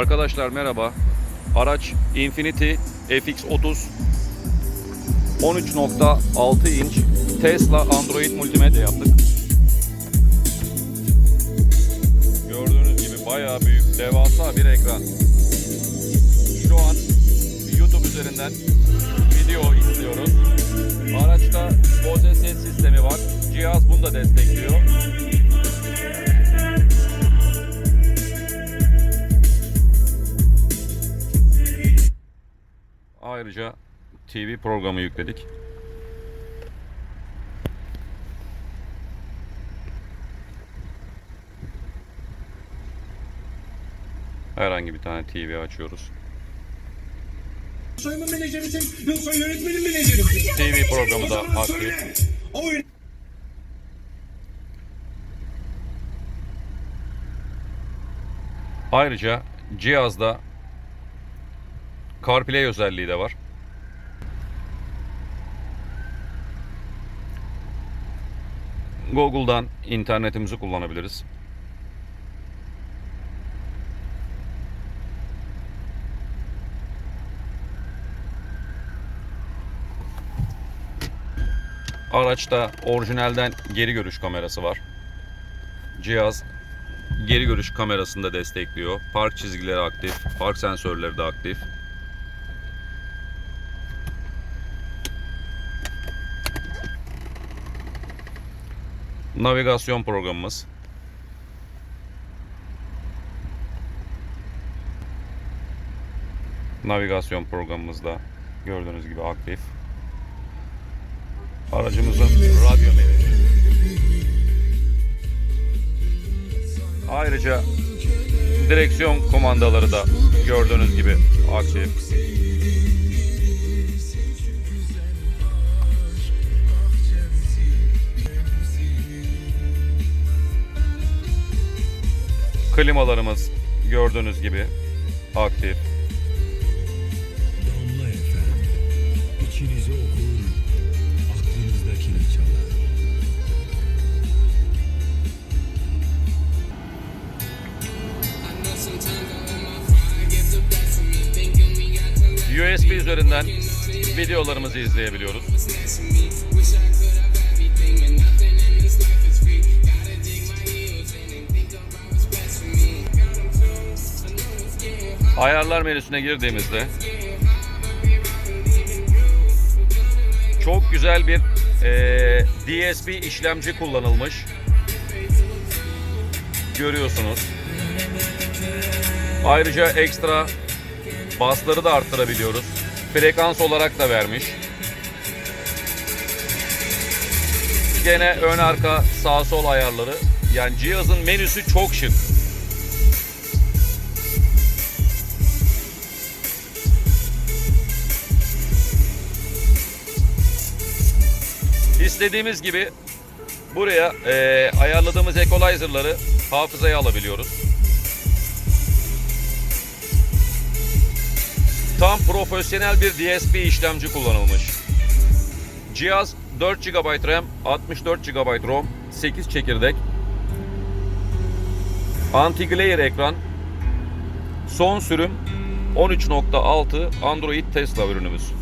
Arkadaşlar merhaba. Araç Infiniti FX30 13.6 inç Tesla Android multimedya yaptık. Gördüğünüz gibi bayağı büyük, devasa bir ekran. Şu an YouTube üzerinden video izliyoruz. Araçta Bose ses sistemi var. Cihaz bunu da destekliyor. Ayrıca TV programı yükledik. Herhangi bir tane TV açıyoruz. Soyma menajerisin yoksa yönetmenin menajerisin. TV programı da aktif. Ayrıca cihazda CarPlay özelliği de var. Google'dan internetimizi kullanabiliriz. Araçta orijinalden geri görüş kamerası var. Cihaz geri görüş kamerasını da destekliyor. Park çizgileri aktif, park sensörleri de aktif. Navigasyon programımız. Navigasyon programımız da gördüğünüz gibi aktif. Aracımızın radyo menüsü. Ayrıca direksiyon kumandaları da gördüğünüz gibi aktif. Klimalarımız gördüğünüz gibi aktif. Damla efendim, içinizi okur, aklınızdakini çalar. USB üzerinden videolarımızı izleyebiliyoruz. Ayarlar menüsüne girdiğimizde çok güzel bir eee, DSP işlemci kullanılmış. Görüyorsunuz. Ayrıca ekstra Basları da arttırabiliyoruz. Frekans olarak da vermiş. Gene ön arka sağ sol ayarları. Yani cihazın menüsü çok şık. İstediğimiz gibi buraya eee, ayarladığımız equalizer'ları hafızaya alabiliyoruz. Tam profesyonel bir DSP işlemci kullanılmış. Cihaz 4 GB RAM, 64 GB ROM, 8 çekirdek. Anti-glare ekran. Son sürüm 13.6 Android Tesla ürünümüz.